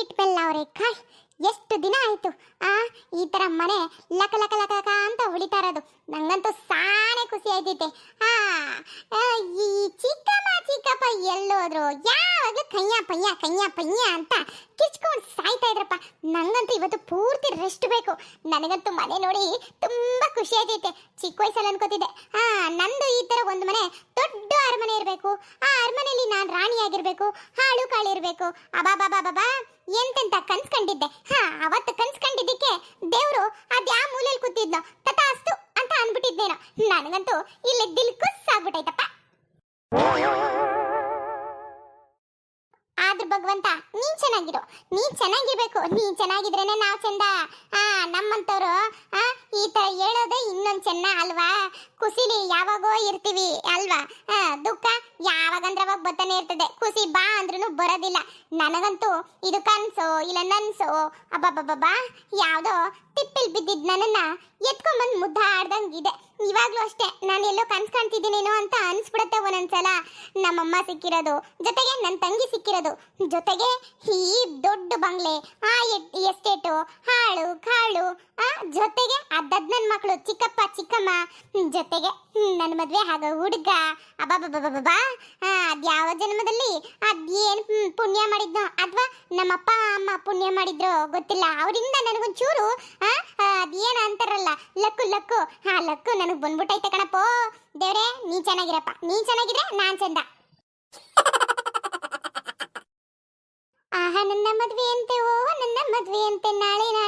ಇಟ್ಮೆಲ್ಲ ಅವ್ರೆ. ಕಾಯ್ ಎಷ್ಟು ದಿನ ಆಯ್ತು? ಆ, ಈ ತರ ಮನೆ ಲಕ ಲಕ ಲಕ ಲಕ ಅಂತ ಉಳಿತಾ ಇರೋದು. ನಂಗಂತೂ ಸಾನೆ ಖುಷಿ ಆಯ್ತೈತೆ. ಆ ಈ ಚಿಕ್ಕಮ್ಮ, ಚಿಕ್ಕಪ್ಪ ಎಲ್ಲೋದ್ರು ಯಾವಾಗಲೂ ಕಯ್ಯ ಪಯ್ಯ ಕಯ್ಯ ಪಯ್ಯ ಅಂತ ಕಿಚ್ಕೊಂಡು ಸಾಯ್ತಾ ಇದ್ರಪ್ಪ. ನಂಗಂತೂ ಇವತ್ತು ಪೂರ್ತಿ ರೆಸ್ಟ್ ಬೇಕು. ನನಗಂತೂ ಮನೆ ನೋಡಿ ತುಂಬಾ ಖುಷಿ ಆಯ್ತೈತೆ. ಚಿಕ್ಕ ವಯಸ್ಸಲ್ಲಿ ಅನ್ಕೋತಿದ್ದೆ. ಆ, ನಂದು ಈ ತರ ಒಂದು ಮನೆ ದೊಡ್ಡ ಅರಮನೆ ಇರಬೇಕು. ಆ ಅರಮನೆಯಲ್ಲಿ ನಾನು ರಾಣಿಯಾಗಿರಬೇಕು. ಹಾಳು ಕಾಳಿರ್ಬೇಕು. ಅಬಾಬಾಬಾಬಾ ಎಂತೆಂತ ಕನ್ಸ್ ಕಂಡಿದ್ದೆ? ಅವತ್ತು ಕನ್ಸ್ ಕಂಡಿದ್ದಕ್ಕೆ ದೇವ್ರು ಅದ್ಯಾ ಮೂಲೆಯಲ್ಲಿ ಕೂತಿದ್ನೋ, ತಥಾಸ್ತು ಅಂತ ಅನ್ಬಿಟ್ಟಿದ್ನೇನೋ. ನನಗಂತೂ ಇಲ್ಲಿ ದಿಲ್ ಕುಸ್ ಆಗ್ಬಿಟ್ಟೈತಪ್ಪ ಆದ್ರ ಭಗವಂತ, ನೀನ್ ಚೆನ್ನಾಗಿರು. ನೀನ್ ಚೆನ್ನಾಗಿರ್ಬೇಕು. ನೀನ್ ಚೆನ್ನಾಗಿದ್ರೇನೆ ನಾವ್ ಚಂದ. ಆ, ನಮ್ಮಂತವ್ರು, ಆ ಈ ತರ ಹೇಳೋದೇ ಇನ್ನೊಂದ್ ಚೆನ್ನ ಅಲ್ವಾ? ಖುಷಿಲಿ ಯಾವಾಗೋ ಇರ್ತೀವಿ ಅಲ್ವಾ? ದುಃಖ ಯಾವಾಗಂದ್ರೆ ಅವಾಗ ಬರ್ತಾನೆ ಇರ್ತದೆ. ಖುಷಿ ಬಾ ಅಂದ್ರೂ ಬರೋದಿಲ್ಲ. ನನಗಂತೂ ಇದು ಕನ್ಸೋ, ಇಲ್ಲ ನನ್ಸೋ ಅಬ್ಬಬ್ಬಬ್ಬಾ ಯಾವ್ದೋ ತಿಪ್ಪಿಲ್ ಬಿದ್ದಿದ್ ನನ್ನನ್ನ ಮುದ್ದ ಮುದ್ದಾಡ್ದಂಗಿದೆ. ಇವಾಗ್ಲೂ ಅಷ್ಟೇ, ನಾನು ಎಲ್ಲೋ ಕನ್ಸ್ ಕಾಣ್ತಿದ್ದೀನೇನೋ ಅಂತ ಅನ್ಸ್ಬಿಡತ್ತೆ ಒಂದೊಂದ್ಸಲ. ನಮ್ಮಮ್ಮ ಸಿಕ್ಕಿರೋದು, ಜೊತೆಗೆ ನನ್ನ ತಂಗಿ ಸಿಕ್ಕಿರೋದು, ಜೊತೆಗೆ ಈ ದೊಡ್ಡ ಬಂಗ್ಲೆ, ಆ ಎಸ್ಟೇಟು, ಹಾಳು, ಕಾಳು, ಆ ಜೊತೆಗೆ ಅದ್ದದ್ ನನ್ನ ಮಕ್ಕಳು ಚಿಕ್ಕಪ್ಪ, ಚಿಕ್ಕಮ್ಮ ಜೊತೆಗೆ ನನ್ನ ಮದುವೆ ಆಗ ಹುಡುಗ ಅಬ್ಬಬ್ಬಬ್ಬಬ್ಬಾ ಅದ್ಯಾವ ಜನ್ಮದಲ್ಲಿ? ಅದೇನ್ ಪುಣ್ಯ ಮಾಡಿದ್ನೋ ಅಥವಾ ನಮ್ಮಪ್ಪ, ಅಮ್ಮ ಪುಣ್ಯ ಮಾಡಿದ್ರು, ಗೊತ್ತಿಲ್ಲ. ಅವರಿಂದ ನನಗೊಂಚೂರು ಅದೇನ ಅಂತಾರಲ್ಲ, ಲಕ್ಕು ಲಕ್ಕು. ಹಾ, ಲಕ್ಕು ನನಗೆ ಬಂದ್ಬಿಟ್ಟೈತೆ ಕಣಪ್ಪೋ. ದೇವ್ರೆ, ನೀ ಚೆನ್ನಾಗಿರಪ್ಪ. ನೀ ಚೆನ್ನಾಗಿದ್ರೆ ನಾನ್ ಚಂದ. ಆಹಾ, ನನ್ನ ಮದ್ವೆ ಅಂತೆ ಓ ನನ್ನ ಮದ್ವೆ ಅಂತೆ, ನಾಳೆ ನಾಳಿದ್ರಲ್ಲಿ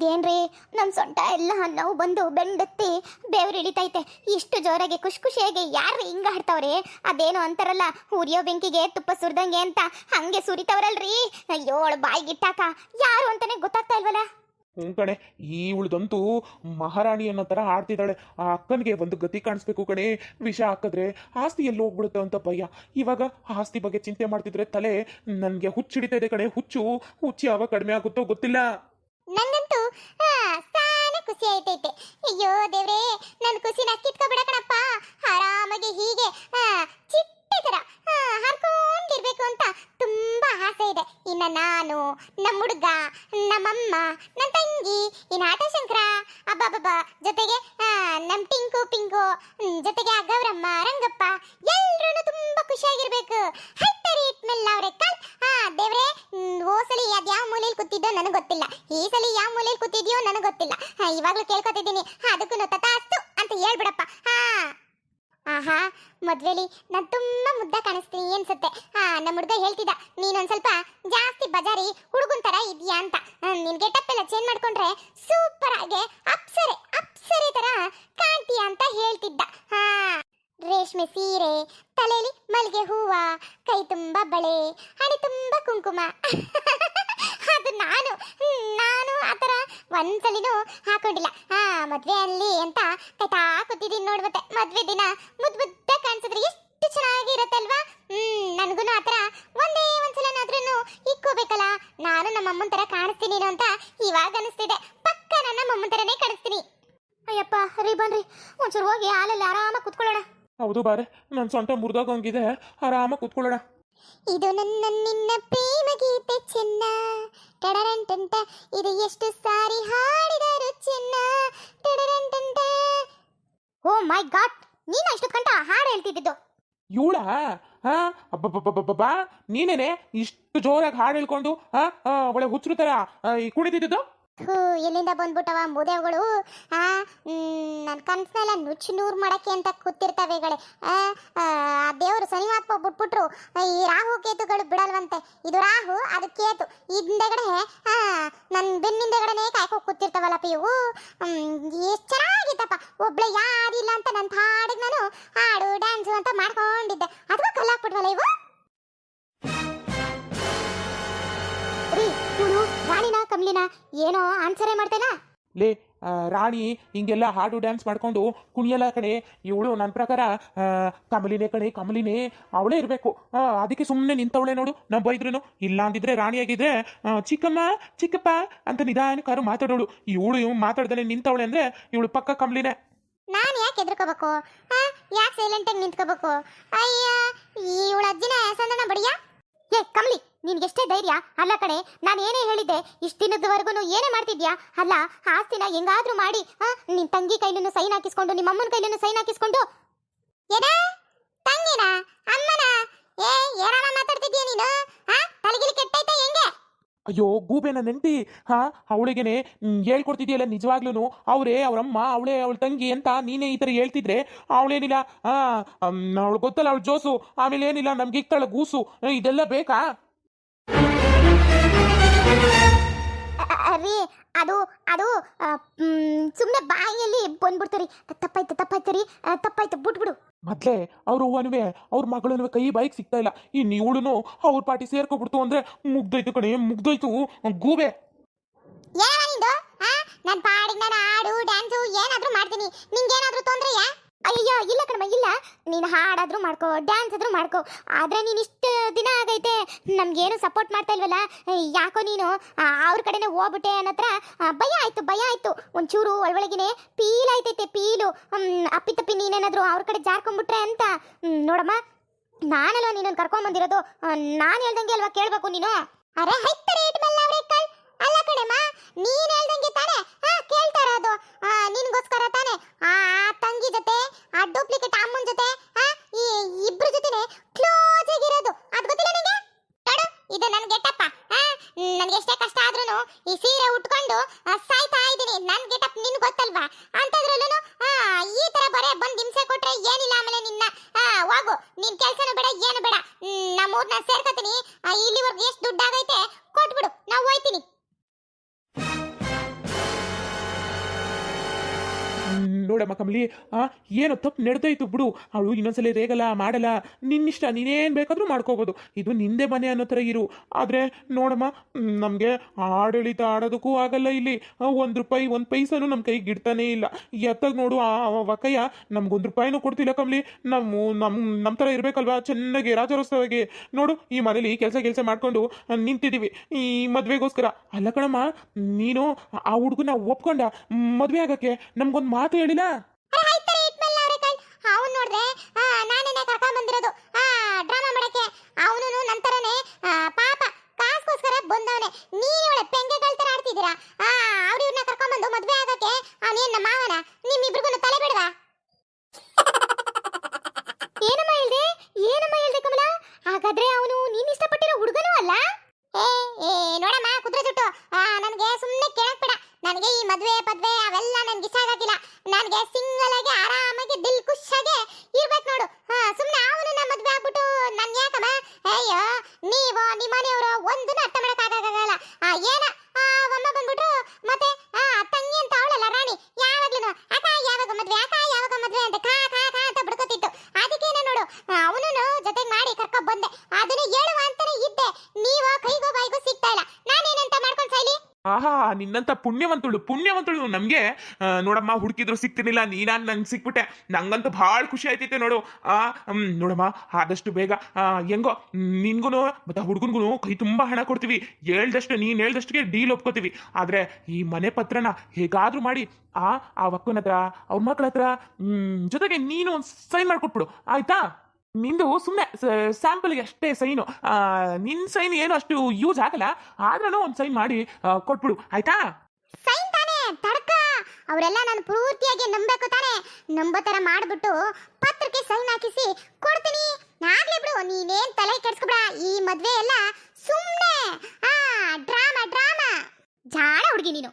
ಇದೇನ್ರಿ? ನನ್ನ ಸೊಂಟ ಎಲ್ಲ ನೋವು ಬಂದು ಬೆಂಡತ್ತಿ ಬೆವ್ರು ಇಳಿತೈತೆ. ಇಷ್ಟು ಜೋರಾಗಿ ಖುಷಿ ಖುಷಿಯಾಗಿ ಯಾರು ಹಿಂಗ ಹಾಡ್ತಾವ್ರಿ ಅದೇನೋ ಅಂತಾರಲ್ಲ ಉರಿಯೋ ಬೆಂಕಿಗೆ ತುಪ್ಪ ಸುರಿದಂಗೆ ಅಂತ ಹಂಗೆ ಸುರಿತಾವ್ರಲ್ರಿ? ಬಾಯಿಗಿಟ್ಟಾಕ ಇಟ್ಟಾಕ ಯಾರು ಅಂತಾನೆ ಗೊತ್ತಾಗ್ತಾ ಇಲ್ವಲ್ಲ? ಹ್ಞೂ ಕಡೆ ಈ ಉಳ್ದಂತೂ ಮಹಾರಾಣಿ ಅನ್ನೋ ಥರ ಆಡ್ತಿದ್ದಾಳೆ. ಆ ಅಕ್ಕನಿಗೆ ಒಂದು ಗತಿ ಕಾಣಿಸ್ಬೇಕು ಕಣೆ. ವಿಷ ಹಾಕಿದ್ರೆ ಆಸ್ತಿ ಎಲ್ಲಿ ಹೋಗ್ಬಿಡುತ್ತೆ ಅಂತ ಭಯ. ಇವಾಗ ಆಸ್ತಿ ಬಗ್ಗೆ ಚಿಂತೆ ಮಾಡ್ತಿದ್ರೆ ತಲೆ ನನಗೆ ಹುಚ್ಚಿಡಿತಾ ಇದೆ ಕಣೆ. ಹುಚ್ಚು ಹುಚ್ಚು ಯಾವಾಗ ಕಡಿಮೆ ಆಗುತ್ತೋ ಗೊತ್ತಿಲ್ಲ. ನಂಗಂತೂ ಸಾನೆ ಖುಷಿ ಆಯ್ತೈತೆ. ಅಯ್ಯೋ ದೇವ್ರೇ ನನ್ನ ಖುಷಿನ ಕಿತ್ಕೊಬಿಡ ಕಣಪ್ಪ. ಆರಾಮಾಗಿ ಹೀಗೆ ಚಿಟ್ಟೆ ತರ ಹರ್ಕೊಂಡಿರ್ಬೇಕು ಅಂತ ತುಂಬಾ ಆಸೆ ಇದೆ. ಇನ್ನ ನಾನು ನಮ್ಮ ಹುಡುಗ, ನಮ್ಮಮ್ಮ ನನ್ನ ತಂಗಿ, ಇನ್ನ ಆಟ ಶಂಕರ ಅಬ್ಬಬ್ಬಬ್ಬ, ಜೊತೆಗೆ ನಮ್ಮ ನಮ್ ಟಿಂಕು ಪಿಂಕು ಜೊತೆಗೆ ಆ ಗೌರಮ್ಮ, ರಂಗಪ್ಪ ಎಲ್ರೂ ತುಂಬಾ ಖುಷಿಯಾಗಿರ್ಬೇಕು. ಹೈತರಿ ಇಟ್ಮೆಲ್ಲ ಅವರೇ ಕಲ್ ಹಾ ದೇವ್ರೆ ಓಸಲಿ ಅದ್ಯಾವ ಮೂಲೆಯಲ್ಲಿ ಕೂತಿದ್ದೋ ನನಗೆ ಗೊತ್ತಿಲ್ಲ. ಈ ಸಲ ಯಾವ ಮೂಲೆಯಲ್ಲಿ ಕೂತಿದ್ಯೋ ನನಗೆ ಗೊತ್ತಿಲ್ಲ. ಇವಾಗಲೂ ಕೇಳ್ಕೊತಿದ್ದೀನಿ. ಅದಕ್ಕೂ ಅಷ್ಟು ಅಂತ ಹೇಳ್ಬಿಡಪ್ಪ. ಹಾ. ಆಹಾ, ಮದ್ವೆಲಿ ನಾನು ತುಂಬಾ ಮುದ್ದ ಕಾಣಿಸ್ತೀನಿ ಅನ್ಸುತ್ತೆ ಹಾ ನಮ್ಮ ಹುಡುಗ ಹೇಳ್ತಿದ್ದ, ನೀನೊಂದ್ ಸ್ವಲ್ಪ ಜಾಸ್ತಿ ಬಜಾರಿ ಹುಡುಗನ್ ತರ ಇದೆಯಾ ಅಂತ. ನಿನ್ ಗೆಟಪ್ ಎಲ್ಲ ಚೇಂಜ್ ಮಾಡ್ಕೊಂಡ್ರೆ ಸೂಪರ್ ಆಗಿ ಅಪ್ಸರೆ ಅಪ್ಸರೆ ತರ ಕಾಣ್ತೀಯ ಅಂತ ಹೇಳ್ತಿದ್ದ. ಹಾ. ರೇಷ್ಮೆ ಸೀರೆ ತಲೆಯಲ್ಲಿ ಮಲ್ಲಿಗೆ ಹೂವ, ಕೈ ತುಂಬಾ ಬಳೆ, ಹಣೆ ತುಂಬಾ ಕುಂಕುಮ. ಅದು ನಾನು ನಾನು ನಾನು ಆತರ ಒಂದ್ಸಲಿನೂ ಹಾಕೊಂಡಿಲ್ಲ. ಹಾ ಮದ್ವೆ ಅಲ್ಲಿ ಅಂತ ಕೈತಾ ಕೂತಿದ್ದೀನಿ ಮತ್ತೆ. ಮದ್ವೆ ದಿನ ಮುದ್ದು ಮುದ್ದ ಕಾಣಿಸಿದ್ರೆ ಎಷ್ಟು ಚೆನ್ನಾಗಿರುತ್ತಲ್ವಾ? ಹ್ಮ್ ನನಗೂ ಥರ ಒಂದೇ ಒಂದ್ಸಲನಾದ್ರೂ ಇಕ್ಕೋಬೇಕಲ್ಲ. ನಾನು ನಮ್ಮ ಅಮ್ಮನ ತರ ಕಾಣಿಸ್ತೀನಿ ಅಂತ ಇವಾಗ ಅನಿಸ್ತಿದೆ. ಪಕ್ಕ ನನ್ನ ಅಮ್ಮನ ತರನೇ ಕಾಣಿಸ್ತೀನಿ. ಅಯ್ಯಪ್ಪ, ರೀ ಬನ್ರಿ. ಒಂಚೂರು ಹೋಗಿ ಹಾಲಲ್ಲಿ ಆರಾಮಾಗಿ ಕುತ್ಕೊಳ್ಳೋಣ. ಹೌದು ಬಾರೆ ನನ್ನ ಸೊಂಟ ಮುರಿದೋಗಂಗಿದೆ ಆರಾಮಾಗಿ ಕೂತ್ಕೊಳ್ಳೋಣ. ಇದು ನನ್ನ ನಿನ್ನ ಪ್ರೇಮ ಗೀತೆ ಚೆನ್ನ. ಟಡರಂಟಂಟ ಇದು ಎಷ್ಟು ಸಾರಿ ಹಾಡಿದರು ಚೆನ್ನ. ಟಡರಂಟಂಟ ಓ ಮೈ ಗಾಡ್, ನೀನು ಅಷ್ಟು ಕಂಟ ಹಾಡು ಹೇಳ್ತಿದ್ದು ಇವಳ, ಹಾ ನೀನೇನೆ ಇಷ್ಟು ಜೋರಾಗಿ ಹಾಡು ಹೇಳ್ಕೊಂಡು, ಹಾ ಒಳ್ಳೆ ಹುಚ್ಚರು ತರ ಕುಣಿತಿದ್ದು ಹೂ ಎಲ್ಲಿಂದ ಬಂದ್ಬಿಟ್ಟವ ಮುದೇವುಗಳು? ಆ ನನ್ನ ಕನ್ಸನೆಲ್ಲ ನುಚ್ಚು ನೂರು ಮಾಡಕ್ಕೆ ಅಂತ ಕೂತಿರ್ತವೆಗಳೇ ಆ ದೇವರು ಶನಿವಾತ್ಮ ಬಿಟ್ಬಿಟ್ರು. ಈ ರಾಹು ಕೇತುಗಳು ಬಿಡಲ್ವಂತೆ. ಇದು ರಾಹು, ಅದು ಕೇತು. ಹಿಂದೆಗಡೆ ನನ್ನ ಬೆನ್ನಿಂದೆಗಡೆನೆ ಕಾಯ್ಕೊ ಕೂತಿರ್ತಾವಲ್ಲಪ್ಪ ಇವು ಎಷ್ಟು ಚೆನ್ನಾಗಿತ್ತಪ್ಪ. ಒಬ್ಳೆ ಯಾರಿಲ್ಲ ಅಂತ ನನ್ನ ಹಾಡಿಗೆ ನಾನು ಹಾಡು, ಡ್ಯಾನ್ಸು ಅಂತ ಮಾಡ್ಕೊಂಡಿದ್ದೆ. ಅದಕ್ಕೂ ಕಲ್ಲಾಕ್ಬಿಟ್ವಲ್ಲ ಇವು? ಏನೋ ಆನ್ಸರೇ ಮಾಡ್ತೇನ? ಲೇ ಆ, ರಾಣಿ ಹಿಂಗೆಲ್ಲ ಹಾಡು ಡ್ಯಾನ್ಸ್ ಮಾಡ್ಕೊಂಡು ಕುಣಿಯಲ್ಲ ಕಡೆ ಇವಳು ನನ್ನ ಪ್ರಕಾರ ಆ, ಕಮಲಿನೇ ಕಮಲಿನೆ ಕಮಲಿನೇ. ಅವಳೇ ಇರಬೇಕು. ಅದಕ್ಕೆ ಸುಮ್ಮನೆ ನಿಂತವಳೆ ನೋಡು. ನಾವು ಬೈದ್ರು ಇಲ್ಲ ಅಂದಿದ್ರೆ ರಾಣಿಯಾಗಿದ್ರೆ ಆ, ಚಿಕ್ಕಮ್ಮ ಚಿಕ್ಕಪ್ಪ ಅಂತ ನಿಧಾನಕ್ಕಾರು ಮಾತಾಡೋಳು. ಇವಳು ಇವ್ ಮಾತಾಡ್ದೇ ನಿಂತವಳೆ ಅಂದ್ರೆ ಇವಳು ಪಕ್ಕ ಕಮಲಿನೇ. ನಾನು ಯಾಕೆ ಹೆದರ್ಕೋಬೇಕು? ಯಾಕೆ ಸೈಲೆಂಟ್ ಆಗಿ ನಿಂತ್ಕೋಬೇಕು? ಅಯ್ಯ ಇವಳ ಅಜ್ಜಿನ ಸಂದಣ ಬಡಿಯ? ಏ ಕಮಲಿ ನಿನ್ಗೆಷ್ಟೇ ಧೈರ್ಯ? ಅಲ್ಲ ಕಣೆ ನಾನು ಏನೇ ಹೇಳಿದ್ದೆ ಇಷ್ಟು ದಿನದವರೆಗೂ ಏನೇ ಮಾಡ್ತಿದ್ಯಾ? ಅಲ್ಲ ಆಸ್ತಿನ ಹೆಂಗಾದ್ರೂ ಮಾಡಿ ಆ, ನಿನ್ ತಂಗಿ ಕೈಲೂ ಸೈನ್ ಹಾಕಿಸ್ಕೊಂಡು ನಿಮ್ಮ ಅಮ್ಮನ ಕೈಲೂ ಸೈನ್ ಹಾಕಿಸ್ಕೊಂಡು. ಏನ ತಂಗಿನ? ಅಮ್ಮನ? ಏ ಏರಾಮ ಮಾತಾಡ್ತಿದ್ಯಾ ನೀನು? ಹಾ ತಲೆಗಿಲಿ ಕೆಟ್ಟೈತೆ ಅಯ್ಯೋ, ಗೂಬೆನ ನೆಂಟಿ ಹೆಂಡತಿ ಹಾ, ಅವಳಿಗೆನೆ ಹೇಳ್ಕೊಡ್ತಿದ್ಯಲ್ಲ ನಿಜವಾಗ್ಲೂ ಅವರೇ, ಅವರಮ್ಮ, ಅವಳೇ, ಅವಳ ತಂಗಿ ಅಂತ ನೀನೇ ಈ ಥರ ಹೇಳ್ತಿದ್ರೆ ಅವಳೇನಿಲ್ಲ, ಹಾ ಅವಳು ಗೊತ್ತಲ್ಲ, ಅವಳು ಜೋಸು, ಆಮೇಲೆ ಏನಿಲ್ಲ, ನಮ್ಗೆ ಇಕ್ತಾಳ ಗೂಸು ಇದೆಲ್ಲ ಬೇಕಾ? ರೀ ಅದು ಅದು ಸುಮ್ಮನೆ ಬಾಯಿಯಲ್ಲಿ ಬಂದ್ಬಿಡ್ತಾರೆ. ತಪ್ಪಾಯ್ತು ತಪ್ಪಾಯ್ತು ರೀ. ತಪ್ಪಾಯ್ತು ಬಿಟ್ಬಿಡು. ಮೊದ್ಲೇ ಅವ್ರ ಹೂವನುವೆ ಅವ್ರ ಮಗಳನುವೆ ಕೈ ಬಾಯಿಗೆ ಸಿಗ್ತಾ ಇಲ್ಲ. ಇನ್ನು ಇವಳುನು ಅವ್ರ ಪಾಟಿ ಸೇರ್ಕೊಬಿಡ್ತು ಅಂದ್ರೆ ಮುಗ್ದೋಯ್ತು ಕಣೆ ಮುಗ್ದೋಯ್ತು ಗೂಬೆ. ಏನಿದು ನಿಂದು ನನ್ನ ಪಾಡಿಗೆ ನಾನು ಹಾಡು ಡ್ಯಾನ್ಸು ಏನಾದರೂ ಮಾಡ್ತೀನಿ. ನಿಂಗೇನಾದರೂ ತೊಂದ್ರೆಯಾ? ಅಯ್ಯೋ ಇಲ್ಲ ಕಣಮ್ಮ ಇಲ್ಲ. ನೀನು ಹಾಡಾದರೂ ಮಾಡ್ಕೋ ಡ್ಯಾನ್ಸ್ ಆದ್ರೂ ಮಾಡ್ಕೋ. ಆದ್ರೆ ನೀನು ಇಷ್ಟು ದಿನ ಆಗೈತೆ ನಮ್ಗೇನು ಸಪೋರ್ಟ್ ಮಾಡ್ತಾ ಇಲ್ವಲ್ಲ? ಯಾಕೋ ನೀನು ಅವ್ರ ಕಡೆನೇ ಹೋಗ್ಬಿಟ್ಟೆ ಅನ್ನತ್ರ ಭಯ ಆಯ್ತು ಭಯ ಆಯ್ತು. ಒಂಚೂರು ಒಳಗೊಳಗಿನೇ ಪೀಲ್ ಆಯ್ತೈತೆ ಪೀಲು. ಹ್ಮ್, ಅಪ್ಪಿ ತಪ್ಪಿ ನೀನೇನಾದ್ರೂ ಅವ್ರ ಕಡೆ ಜಾರ್ಕೊಂಡ್ಬಿಟ್ರೆ ಅಂತ. ನೋಡಮ್ಮ ನಾನಲ್ಲ ನೀನನ್ನು ಕರ್ಕೊಂಡ್ ನಾನು ಹೇಳ್ದಂಗೆ ಅಲ್ವಾ ಕೇಳ್ಬೇಕು ನೀನು? ಅರೆ ಹೈತ್ ರೇಟ್ ಅಲ್ಲ ಕಡೆಮ್ಮ ನೀನ್ ಹೇಳ್ದಂಗೆ ತಾನೆ ಹಾ ಕೇಳ್ತಾ ಇರೋದು ಆ, ನಿನ್ಗೋಸ್ಕರ ತಾನೆ ಆ ಆ ತಂಗಿ ಜೊತೆ ಆ ಡೂಪ್ಲಿಕೇಟ್ ಅಮ್ಮನ ಜೊತೆ ಆ ಈ ಇಬ್ರ ಜೊತೆನೆ ಕ್ಲೋಸ್ ಆಗಿರೋದು ಅದ್ ಗೊತ್ತಿಲ್ಲ ನಿಂಗೆ ನೋಡು ಇದು ನನ್ ಗೆಟಪ್ಪ ನನ್ಗೆ ಎಷ್ಟೇ ಕಷ್ಟ ಆದ್ರೂ ಈ ಸೀರೆ ಉಟ್ಕೊಂಡು ಸಾಯ್ತಾ ಇದ್ದೀನಿ. ನನ್ ಗೆಟಪ್ ನಿನ್ ಗೊತ್ತಲ್ವಾ? ಅಂತದ್ರಲ್ಲೂ ಈ ತರ ಬರೇ ಬಂದ್ ಹಿಂಸೆ ಕೊಟ್ರೆ ಏನಿಲ್ಲ ಆಮೇಲೆ ನಿನ್ನ. ಹೋಗು. ನಿನ್ ಕೆಲ್ಸನೂ ಬೇಡ, ಏನು ಬೇಡ. ನಮ್ಮೂರ್ನ ಸೇರ್ಕೊತೀನಿ. ಇಲ್ಲಿವರೆಗೂ ಎಷ್ಟು ದುಡ್ಡು ನೋಡಮ್ಮ ಕಮಲಿ, ಆ, ಏನೋ ತಪ್ಪು ನಡೆದೈತು ಬಿಡು. ಅವಳು ಇನ್ನೊಂದ್ಸಲ ರೇಗಲ್ಲ ಮಾಡಲ್ಲ. ನಿನ್ನಿಷ್ಟ ನೀನೇನು ಬೇಕಾದರೂ ಮಾಡ್ಕೋಬೋದು. ಇದು ನಿಂದೆ ಮನೆ ಅನ್ನೋ ಥರ ಇರು. ಆದರೆ ನೋಡಮ್ಮ, ನಮಗೆ ಆಡಳಿತ ಆಡೋದಕ್ಕೂ ಆಗಲ್ಲ ಇಲ್ಲಿ. ಒಂದು ರೂಪಾಯಿ, ಒಂದು ಪೈಸನೂ ನಮ್ಮ ಕೈಗೆ ಗಿಡ್ತಾನೇ ಇಲ್ಲ. ಎತ್ತಾಗ ನೋಡು, ಆ ವಕಯ್ಯ ನಮ್ಗೊಂದು ರೂಪಾಯಿನೂ ಕೊಡ್ತಿಲ್ಲ ಕಮಲಿ. ನಮ್ಮ ನಮ್ಮ ನಮ್ಮ ಥರ ಇರಬೇಕಲ್ವಾ ಚೆನ್ನಾಗಿ ರಾಜರೋತ್ಸವಾಗಿ ನೋಡು, ಈ ಮನೇಲಿ ಕೆಲಸ ಕೆಲಸ ಮಾಡ್ಕೊಂಡು ನಿಂತಿದ್ದೀವಿ ಈ ಮದುವೆಗೋಸ್ಕರ. ಅಲ್ಲ ಕಣಮ್ಮ, ನೀನು ಆ ಹುಡುಗನ ಒಪ್ಕೊಂಡ ಮದುವೆ ಆಗಕ್ಕೆ ನಮ್ಗೊಂದು பார்த்து எடுனா ನನಗೆ ಈ ಮದುವೆ ಪದ್ವೆ ಅವೆಲ್ಲ ನನಗೆ ಇಷ್ಟ ನನಗೆ ಸಿಂಗಲ್ ಆಗಿ ಆರಾಮಾಗಿ ದಿಲ್ ಇರ್ಬೇಕು ನೋಡು ಹಾ ಸುಮ್ಮನೆ ಅವನನ್ನ ಮದ್ವೆ ಆಗ್ಬಿಟ್ಟು ನನ್ ಯಾಕಮ್ಮ ಅಯ್ಯೋ ನೀವು ನಿಮ್ಮನೆಯವರು ಒಂದನ್ನು ಅರ್ಥ ಮಾಡಕ್ ಆಗಲ್ಲ ಆ ಏನ ಆ ಅಮ್ಮ ಬಂದ್ಬಿಟ್ರು ಮತ್ತೆ ಆ ತಂಗಿ ಅಂತ ಅವಳಲ್ಲ ರಾಣಿ ಯಾವಾಗ್ಲೂ ಅಕ್ಕ ಯಾವಾಗ ಮದ್ವೆ ಅಕ್ಕ ಯಾವಾಗ ಮದ್ವೆ ಅಂತ ಕಾ ಕಾ ಕಾ ಅಂತ ಬಿಡ್ಕೋತಿತ್ತು ಅದಕ್ಕೇನೆ ನೋಡು ಅವನನ್ನು ಜೊತೆಗೆ ಮಾಡಿ ಕರ್ಕೊಂಡ್ ಬಂದೆ ಅದನ್ನ ಹೇಳುವ ಅಂತಾನೆ ಇದ್ದೆ ನೀವು ಕೈಗೋ ಬಾಯಿಗೂ ಸಿಗ್ತಾ ಇಲ್ಲ ನಾನೇನಂತ ಮಾಡ್ಕೊಂಡ್ ಸಾಯ್ಲಿ ಆಹಾ ನಿನ್ನಂತ ಪುಣ್ಯವಂತಳು ಪುಣ್ಯವಂತಳು ನಮಗೆ ನೋಡಮ್ಮ ಹುಡುಕಿದ್ರು ಸಿಗ್ತಿರ್ಲಿಲ್ಲ ನೀನಾನ್ ನಂಗೆ ಸಿಕ್ಬಿಟ್ಟೆ. ನಂಗಂತೂ ಭಾಳ ಖುಷಿ ಆಯ್ತೈತೆ ನೋಡು. ಆ ನೋಡಮ್ಮ, ಆದಷ್ಟು ಬೇಗ ಹೆಂಗೋ ನಿನ್ಗೂ ಮತ್ತೆ ಹುಡುಗನ್ಗೂ ಕೈ ತುಂಬ ಹಣ ಕೊಡ್ತೀವಿ. ಹೇಳ್ದಷ್ಟು, ನೀನು ಹೇಳ್ದಷ್ಟಿಗೆ ಡೀಲ್ ಒಪ್ಕೋತೀವಿ. ಆದರೆ ಈ ಮನೆ ಪತ್ರನ ಹೇಗಾದ್ರೂ ಮಾಡಿ, ಆ ಆ ಒಕ್ಕನ ಹತ್ರ ಅವ್ರ ಮಕ್ಕಳ ಹತ್ರ ಜೊತೆಗೆ ನೀನು ಸೈನ್ ಮಾಡ್ಕೊಟ್ಬಿಡು. ಆಯ್ತಾ? ನಿಂದು ಸುಮ್ಮನೆ ಸ್ಯಾಂಪಲ್ಗೆ ಅಷ್ಟೇ ಸೈನು ನಿನ್ನ ಸೈನ್ ಏನು ಅಷ್ಟು ಯೂಸ್ ಆಗಲ್ಲ. ಆದ್ರೂ ಒಂದು ಸೈನ್ ಮಾಡಿ ಕೊಟ್ಬಿಡು. ಆಯ್ತಾ? ಸೈನ್ ತಾನೇ, ತಡ್ಕ. ಅವರೆಲ್ಲ ನಾನು ಪೂರ್ತಿಯಾಗಿ ನಂಬಬೇಕು ತಾನೆ. ನಂಬೋ ಥರ ಮಾಡ್ಬಿಟ್ಟು ಪತ್ರಕ್ಕೆ ಸೈನ್ ಹಾಕಿಸಿ ಕೊಡ್ತೀನಿ. ಆಗ್ಲಿ ಬಿಡು, ನೀನೇನ್ ತಲೆ ಕೆಡ್ಸ್ಕೊಬೇಡ. ಈ ಮದ್ವೆ ಎಲ್ಲ ಸುಮ್ನೆ. ಆ ಡ್ರಾಮಾ ಡ್ರಾಮಾ ಜಾಣ ಹುಡುಗಿ ನೀನು.